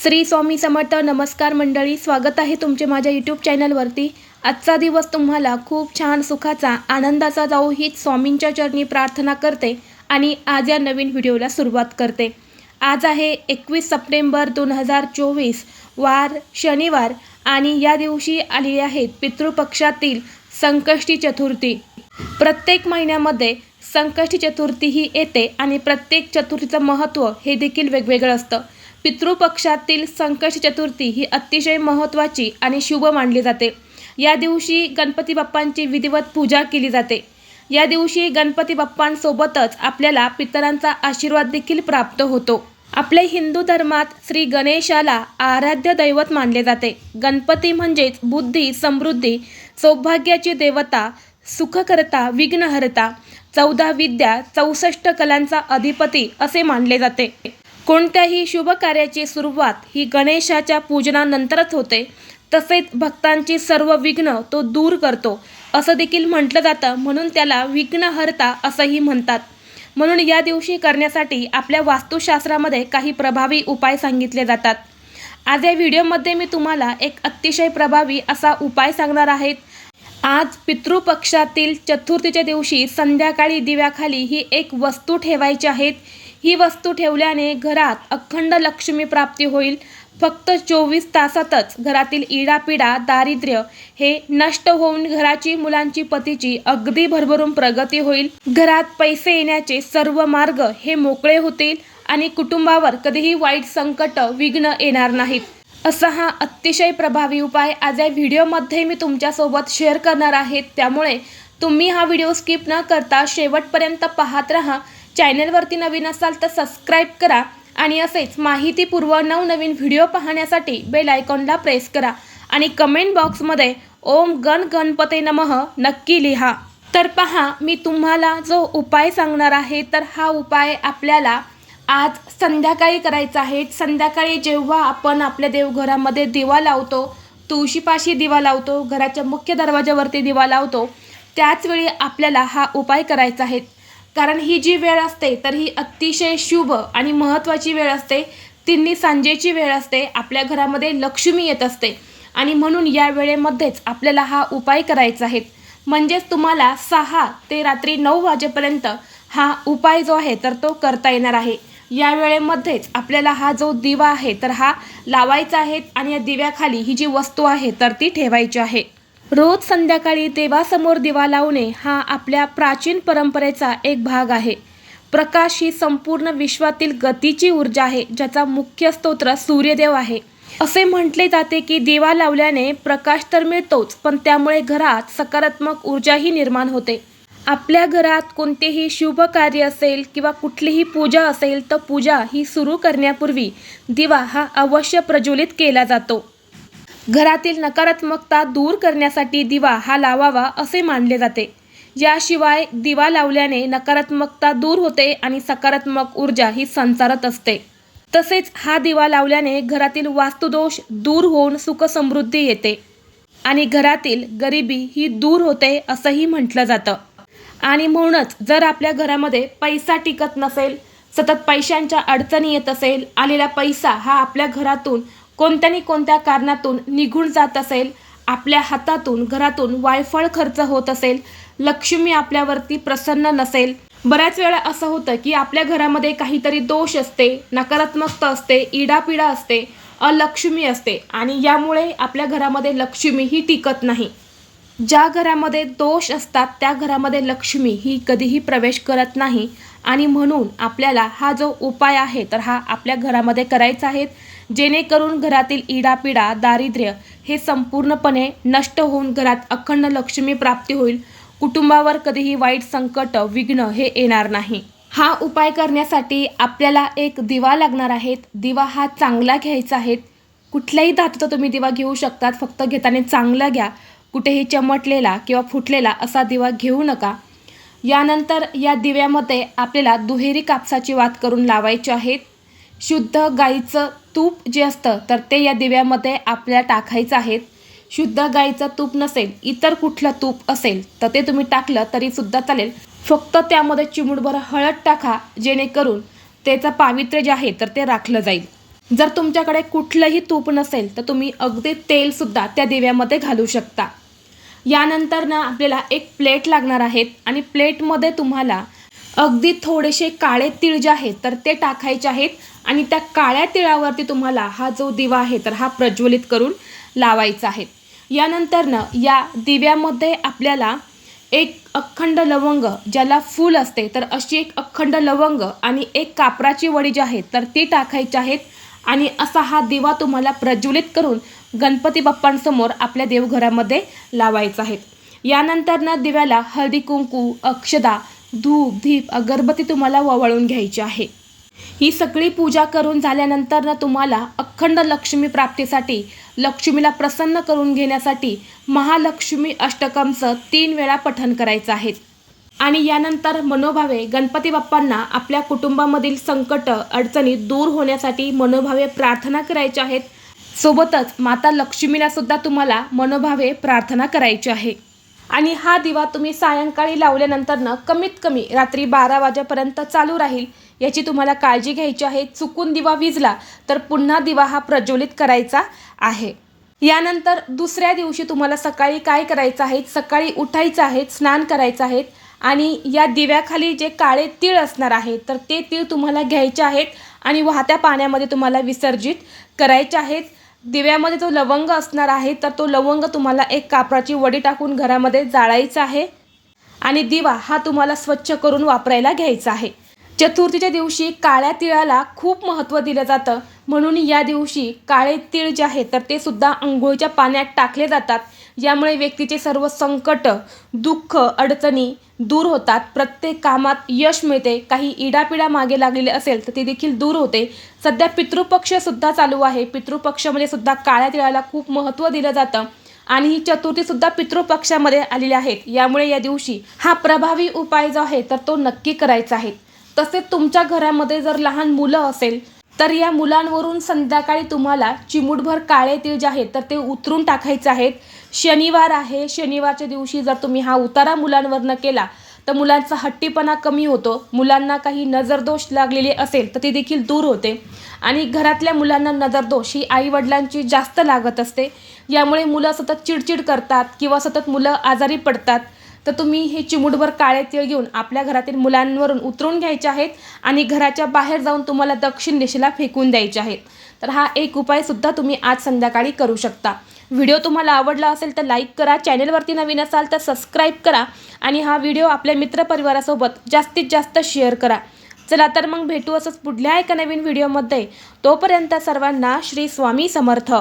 श्री स्वामी समर्थ नमस्कार मंडळी स्वागत आहे तुमचे माझ्या यूट्यूब चॅनलवरती आजचा दिवस तुम्हाला खूप छान सुखाचा आनंदाचा जाऊ हीच स्वामींच्या चरणी प्रार्थना करते आणि आज या नवीन व्हिडिओला सुरुवात करते. आज आहे एकवीस सप्टेंबर दोन हजार चोवीस वार शनिवार आणि या दिवशी आली आहेत पितृपक्षातील संकष्टी चतुर्थी. प्रत्येक महिन्यामध्ये संकष्टी चतुर्थी ही येते आणि प्रत्येक चतुर्थीचं महत्त्व हे देखील वेगवेगळं असतं. पितृपक्षातील संकष्टी चतुर्थी ही अतिशय महत्त्वाची आणि शुभ मानली जाते. या दिवशी गणपती बाप्पांची विधिवत पूजा केली जाते. या दिवशी गणपती बाप्पांसोबतच आपल्याला पितरांचा आशीर्वाद देखील प्राप्त होतो. आपल्या हिंदू धर्मात श्री गणेशाला आराध्य दैवत मानले जाते. गणपती म्हणजेच बुद्धी समृद्धी सौभाग्याची देवता सुखकर्ता विघ्नहर्ता चौदा विद्या चौसष्ट कलांचा अधिपती असे मानले जाते. कोणत्याही शुभ कार्याची सुरुवात ही गणेशाच्या पूजनानंतरच होते. तसेच भक्तांची सर्व विघ्न तो दूर करतो. असं देखील म्हटलं जातं. म्हणून त्याला विघ्नहर्ता असंही म्हणतात. म्हणून या दिवशी करण्यासाठी आपल्या वास्तुशास्त्रामध्ये काही प्रभावी उपाय सांगितले जातात. आज या व्हिडिओमध्ये मी तुम्हाला एक अतिशय प्रभावी असा उपाय सांगणार आहेत आज पितृपक्षातील चतुर्थीच्या दिवशी संध्याकाळी दिव्याखाली ही एक वस्तू ठेवायची आहेत ही वस्तू ठेवल्याने घरात अखंड लक्ष्मी प्राप्ती होईल. फक्त चोवीस तासातच घरातील इडापिडा दारिद्र्य हे नष्ट होऊन घराची मुलांची पतीची अगदी भरभरून प्रगती होईल. घरात पैसे येण्याचे सर्व मार्ग हे मोकळे होतील आणि कुटुंबावर कधीही वाईट संकट विघ्न येणार नाहीत. असा हा अतिशय प्रभावी उपाय आज या व्हिडिओमध्ये मी तुमच्यासोबत शेअर करणार आहे. त्यामुळे तुम्ही हा व्हिडिओ स्किप न करता शेवटपर्यंत पाहत राहा. चॅनलवरती नवीन असाल तर सबस्क्राईब करा आणि असेच माहितीपूर्व नवनवीन व्हिडिओ पाहण्यासाठी बेल आयकॉनला प्रेस करा आणि कमेंट बॉक्समध्ये ओम गण गणपते नमः नक्की लिहा. तर पहा मी तुम्हाला जो उपाय सांगणार आहे तर हा उपाय आपल्याला आज संध्याकाळी करायचा आहे. संध्याकाळी जेव्हा आपण आपल्या देवघरामध्ये दिवा लावतो तुळशीपाशी दिवा लावतो घराच्या मुख्य दरवाजावरती दिवा लावतो त्याचवेळी आपल्याला हा उपाय करायचा आहे. कारण ही जी वेळ असते तर ही अतिशय शुभ आणि महत्त्वाची वेळ असते. तिन्ही सांजेची वेळ असते. आपल्या घरामध्ये लक्ष्मी येत असते. आणि म्हणून या वेळेमध्येच आपल्याला हा उपाय करायचा आहे. म्हणजेच तुम्हाला सहा ते रात्री नऊ वाजेपर्यंत हा उपाय जो आहे तर तो करता येणार आहे. या वेळेमध्येच आपल्याला हा जो दिवा आहे तर हा लावायचा आहे आणि या दिव्याखाली ही जी वस्तू आहे तर ती ठेवायची आहे. रोज संध्याकाळी देवासमोर दिवा लावणे हा आपल्या प्राचीन परंपरेचा एक भाग आहे. प्रकाश ही संपूर्ण विश्वातील गतीची ऊर्जा आहे ज्याचा मुख्य स्तोत्र सूर्यदेव आहे. असे म्हटले जाते की दिवा लावल्याने प्रकाश तर मिळतोच पण त्यामुळे घरात सकारात्मक ऊर्जाही निर्माण होते. आपल्या घरात कोणतेही शुभ कार्य असेल किंवा कुठलीही पूजा असेल तर पूजा ही सुरू करण्यापूर्वी दिवा हा अवश्य प्रज्वलित केला जातो. घरातील नकारात्मकता दूर करण्यासाठी दिवा हा लावावा असे मानले जाते. याशिवाय दिवा लावल्याने नकारात्मकता दूर होते आणि सकारात्मक ऊर्जा ही संचारत असते. तसेच हा दिवा लावल्याने घरातील वास्तुदोष दूर होऊन सुखसमृद्धी येते आणि घरातील गरिबी ही दूर होते असंही म्हटलं जातं. आणि म्हणूनच जर आपल्या घरामध्ये पैसा टिकत नसेल सतत पैशांच्या अडचणी येत असेल आलेला पैसा हा आपल्या घरातून कोणत्यानी कोणत्या कारणातून निघून जात असेल आपल्या हातातून घरातून वायफळ खर्च होत असेल लक्ष्मी आपल्यावरती प्रसन्न नसेल. बऱ्याच वेळा असं होतं की आपल्या घरामध्ये काहीतरी दोष असते नकारात्मकता असते इडापिडा असते अलक्ष्मी असते आणि यामुळे आपल्या घरामध्ये लक्ष्मी ही टिकत नाही. ज्या घरामध्ये दोष असतात त्या घरामध्ये लक्ष्मी ही कधीही प्रवेश करत नाही आणि म्हणून आपल्याला हा जो उपाय आहे तर हा आपल्या घरामध्ये करायचा आहे. जेणेकरून घरातील इडापिडा दारिद्र्य हे संपूर्णपणे नष्ट होऊन घरात अखंड लक्ष्मी प्राप्ती होईल. कुटुंबावर कधीही वाईट संकट विघ्न हे येणार नाही. हा उपाय करण्यासाठी आपल्याला एक दिवा लागणार आहेत दिवा हा चांगला घ्यायचा आहे. कुठल्याही धातूचा तुम्ही दिवा घेऊ शकतात. फक्त घेताना चांगला घ्या. कुठेही चमटलेला किंवा फुटलेला असा दिवा घेऊ नका. यानंतर या दिव्यामध्ये आपल्याला दुहेरी कापसाची वात करून लावायची आहेत शुद्ध गाईचं तूप जे असतं तर ते या दिव्यामध्ये आपल्याला टाकायचं आहे. शुद्ध गाईचं तूप नसेल इतर कुठलं तूप असेल तर ते तुम्ही टाकलं तरीसुद्धा चालेल. फक्त त्यामध्ये चिमुडभर हळद टाका जेणेकरून त्याचं पावित्र्य जे आहे तर ते राखलं जाईल. जर तुमच्याकडे कुठलंही तूप नसेल तर तुम्ही अगदी तेलसुद्धा त्या दिव्यामध्ये घालू शकता. यानंतर ना आपल्याला एक प्लेट लागणार आहेत आणि प्लेटमध्ये तुम्हाला अगदी थोडेसे काळे तीळ जे आहेत तर ते टाकायचे आहेत. आणि त्या काळ्या तिळावरती तुम्हाला हा जो दिवा आहे तर हा प्रज्वलित करून लावायचा आहे. यानंतरनं या दिव्यामध्ये आपल्याला एक अखंड लवंग ज्याला फूल असते तर अशी एक अखंड लवंग आणि एक कापराची वडी जी आहे तर ती टाकायची आहेत आणि असा हा दिवा तुम्हाला प्रज्वलित करून गणपती बाप्पांसमोर आपल्या देवघरामध्ये लावायचा आहे. यानंतर ना दिव्याला हळदी कुंकू अक्षदा धूप धीप अगरबत्ती तुम्हाला ववाळून घ्यायची आहे. ही सगळी पूजा करून झाल्यानंतर ना तुम्हाला अखंड लक्ष्मी प्राप्तीसाठी लक्ष्मीला प्रसन्न करून घेण्यासाठी महालक्ष्मी अष्टकमचं तीन वेळा पठण करायचं आहे. आणि यानंतर मनोभावे गणपती बाप्पांना आपल्या कुटुंबामधील संकट अडचणी दूर होण्यासाठी मनोभावे प्रार्थना करायच्या आहेत. सोबतच माता लक्ष्मीला सुद्धा तुम्हाला मनोभावे प्रार्थना करायची आहे. आणि हा दिवा तुम्ही सायंकाळी लावल्यानंतरनं कमीत कमी रात्री बारा वाजेपर्यंत चालू राहील. याची तुम्हाला काळजी घ्यायची आहे. चुकून दिवा विजला तर पुन्हा दिवा हा प्रज्वलित करायचा आहे. यानंतर दुसऱ्या दिवशी तुम्हाला सकाळी काय करायचं आहे? सकाळी उठायचं आहे स्नान करायचं आहे आणि या दिव्याखाली जे काळे तीळ असणार आहे तर ते तीळ तुम्हाला घ्यायचे आहेत आणि वाहत्या पाण्यामध्ये तुम्हाला विसर्जित करायचे आहेत. दिव्यामध्ये जो लवंग असणार आहे तर तो लवंग तुम्हाला एक कापराची वडी टाकून घरामध्ये जाळायचा आहे आणि दिवा हा तुम्हाला स्वच्छ करून वापरायला घ्यायचा आहे. चतुर्थीच्या दिवशी काळ्या तिळाला खूप महत्त्व दिलं जातं. म्हणून या दिवशी काळे तीळ जे आहे तर ते सुद्धा आंघोळीच्या पाण्यात टाकले जातात. यामुळे व्यक्तीचे सर्व संकट दुःख अडचणी दूर होतात. प्रत्येक कामात यश मिळते. काही इडापिडा मागे लागलेले असेल तर ते देखील दूर होते. सध्या पितृपक्षसुद्धा चालू आहे. पितृपक्षामध्ये सुद्धा काळ्या तिळाला खूप महत्त्व दिलं जातं. आणि ही चतुर्थीसुद्धा पितृपक्षामध्ये आलेली आहेत यामुळे या दिवशी हा प्रभावी उपाय जो आहे तर तो नक्की करायचा आहे. तसेच तुमच्या घरामध्ये जर लहान मुलं असेल तर या मुलांवरून संध्याकाळी तुम्हाला चिमूटभर काळे तीळ जे आहेत तर ते उतरून टाकायचे आहेत. शनिवार आहे शनिवारच्या दिवशी जर तुम्ही हा उतारा मुलांवरनं केला तर मुलांचा हट्टीपणा कमी होतो. मुलांना काही नजरदोष लागलेले असेल तर ते देखील दूर होते. आणि घरातल्या मुलांना नजरदोष ही आईवडिलांची जास्त लागत असते. यामुळे मुलं सतत चिडचिड करतात किंवा सतत मुलं आजारी पडतात. तर तुम्ही हे चिमुटभर काळे तीळ घेऊन आपल्या घरातील मुलांवरून उतरून घ्यायचे आहेत आणि घराच्या बाहेर जाऊन तुम्हाला दक्षिण दिशेला फेकून द्यायचे आहेत. तर हा एक उपायसुद्धा तुम्ही आज संध्याकाळी करू शकता. व्हिडिओ तुम्हाला आवडला असेल तर लाईक करा चॅनेलवरती नवीन असाल तर सबस्क्राईब करा आणि हा व्हिडिओ आपल्या मित्रपरिवारासोबत जास्तीत जास्त शेअर करा. चला तर मग भेटू असंच पुढल्या एका नवीन व्हिडिओमध्ये. तोपर्यंत सर्वांना श्री स्वामी समर्थ.